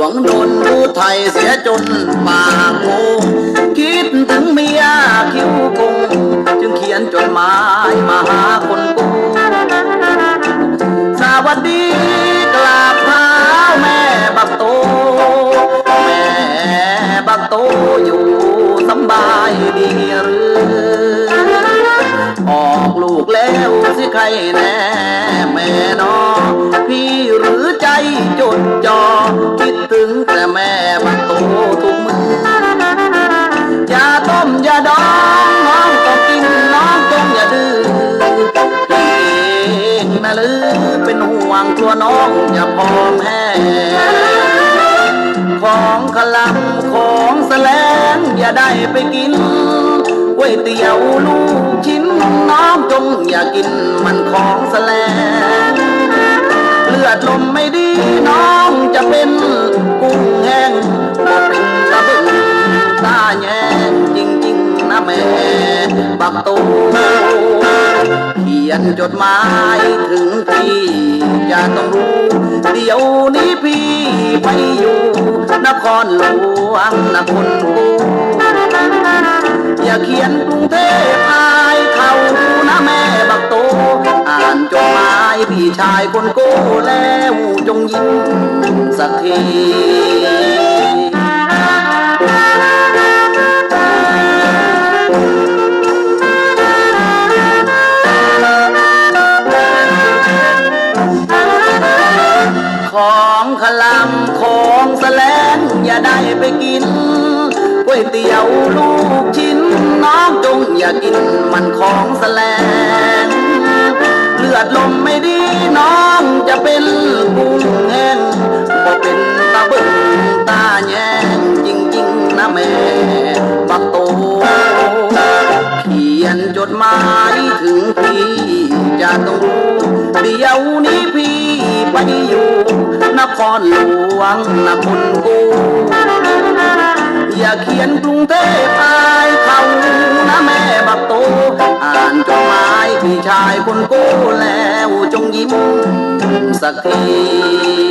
วงโดนผู้ไทยเสียจนปากโมคิดถึงเมียคิ้วคงจึงเขียนจดหมายมาหาคนกูสวัสดีกราบเท้าแม่บักโต แม่บักโตอยู่สบายดีหรือ ออกลูกแล้วสิใครแน่แม่นอพี่หรือใจจดจอคิดถึงแต่แม่บักโตทุกมืออย่าต้มอย่าดองน้องต้องกินน้องจงอย่าดื้อเองนะลือเป็นห่วงกลัวน้องอย่าพอมแห้ของขลังของแสลงอย่าได้ไปกินก๋วยเตี๋ยวลูกชิ้นน้องจงอย่ากินมันของแสลง ลือดลมไม่ดีน้องจะเป็นกุ้งแห้งตะบึงตาแยงจริงๆนะแม่บักโตเขียนจดหมายถึงพี่จะต้องรู้เดี๋ยวนี้พี่ไปอยู่นครหลวงนครกูายคนโก้แล้วจงยิ้มสักทีของขลำของแสลงอย่าได้ไปกินก๋วยเตี๋ยวลูกชิ้นน้องจงอย่ากินมันของแสลงเลือดลมไม่ดีน้อง จดหมายถึงพี่จะต้องรู้เดี๋ยวนี้พี่ไปอยู่นครหลวงนครกูอย่าเขียนกรุงเทพอายเขานะแม่บักโต อ่านจดหมายพี่ชายคนกู้แล้วจงยิ้มสักที